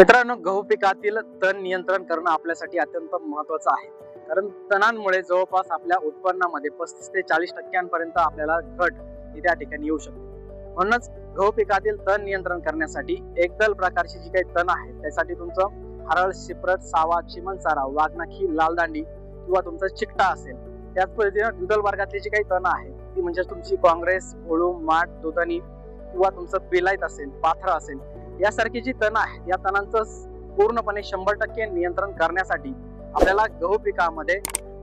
मित्रांनो गहू पिकातील तण नियंत्रण करणं आपल्यासाठी अत्यंत महत्वाचं आहे. कारण तणांमुळे जवळपास आपल्या उत्पन्नामध्ये पस्तीस ते चाळीस टक्क्यांपर्यंत आपल्याला घट ही त्या ठिकाणी येऊ शकते. म्हणूनच गहू पिकातील तण नियंत्रण करण्यासाठी एकदल प्रकारची जी काही तण आहे त्यासाठी तुमचं हरळ शिप्रत सावा चिमणसारा वाघनाखी लालदांडी किंवा तुमचं चिकटा असेल त्याच पद्धतीनं द्विदल वर्गातली जी काही तण आहे ती म्हणजे तुमची काँग्रेस ओळू माठ दुधनी किंवा तुमचं बिलाईत असेल पाथरा असेल यासारखी जी तण आहेत या तणांचं पूर्णपणे शंभर टक्के नियंत्रण करण्यासाठी आपल्याला गहू पिकामध्ये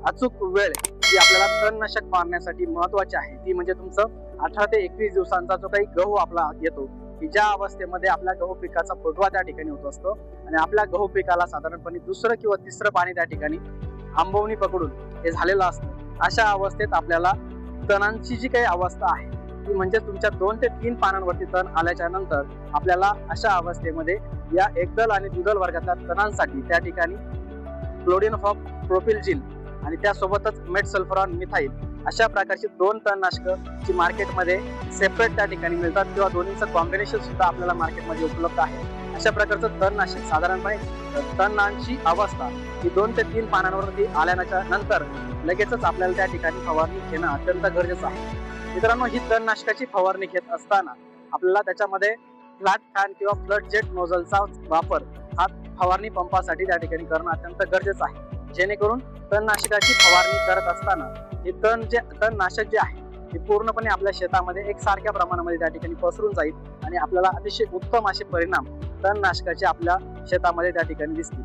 अचूक वेळ जी आपल्याला तणनाशक मारण्यासाठी महत्वाची आहे ती म्हणजे तुमचं अठरा ते एकवीस दिवसांचा जो काही गहू आपला येतो की ज्या अवस्थेमध्ये आपल्या गहू पिकाचा फुटवा त्या ठिकाणी होत असतो आणि आपल्या गहू पिकाला साधारणपणे दुसरं किंवा तिसरं पाणी त्या ठिकाणी आंबवणी पकडून हे झालेलं असतं. अशा अवस्थेत आपल्याला तणांची जी काही अवस्था आहे की म्हणजे तुमच्या दोन ते तीन पानांवरती तण आल्याच्यानंतर आपल्याला अशा अवस्थेमध्ये या एकदल आणि दुदल वर्गातल्या तणांसाठी त्या ठिकाणी क्लोडिनफॉप प्रोपिलजिल आणि त्यासोबतच मेट सल्फरॉन मिथाईल अशा प्रकारची दोन तणनाशकं जी मार्केटमध्ये सेपरेट त्या ठिकाणी मिळतात किंवा दोन्हीचं कॉम्बिनेशन सुद्धा आपल्याला मार्केटमध्ये उपलब्ध आहे. अशा प्रकारचं तणनाशक साधारणपणे तणांची अवस्था ही दोन ते तीन पानांवरती आल्याच्यानंतर लगेचच आपल्याला त्या ठिकाणी फवारणी घेणं अत्यंत गरजेचं आहे. मित्रांनो ही तणनाशकाची फवारणी घेत असताना आपल्याला त्याच्यामध्ये फ्लॅट फॅन किंवा फ्लड जेट नोझलचा वापर हा फवारणी पंपासाठी त्या ठिकाणी करणं अत्यंत गरजेचं आहे. जेणेकरून तणनाशकाची फवारणी करत असताना हे तण जे तणनाशक जे आहे ते पूर्णपणे आपल्या शेतामध्ये एक सारख्या प्रमाणामध्ये त्या ठिकाणी पसरून जाईल आणि आपल्याला अतिशय उत्तम असे परिणाम तणनाशकाचे आपल्या शेतामध्ये त्या ठिकाणी दिसतील.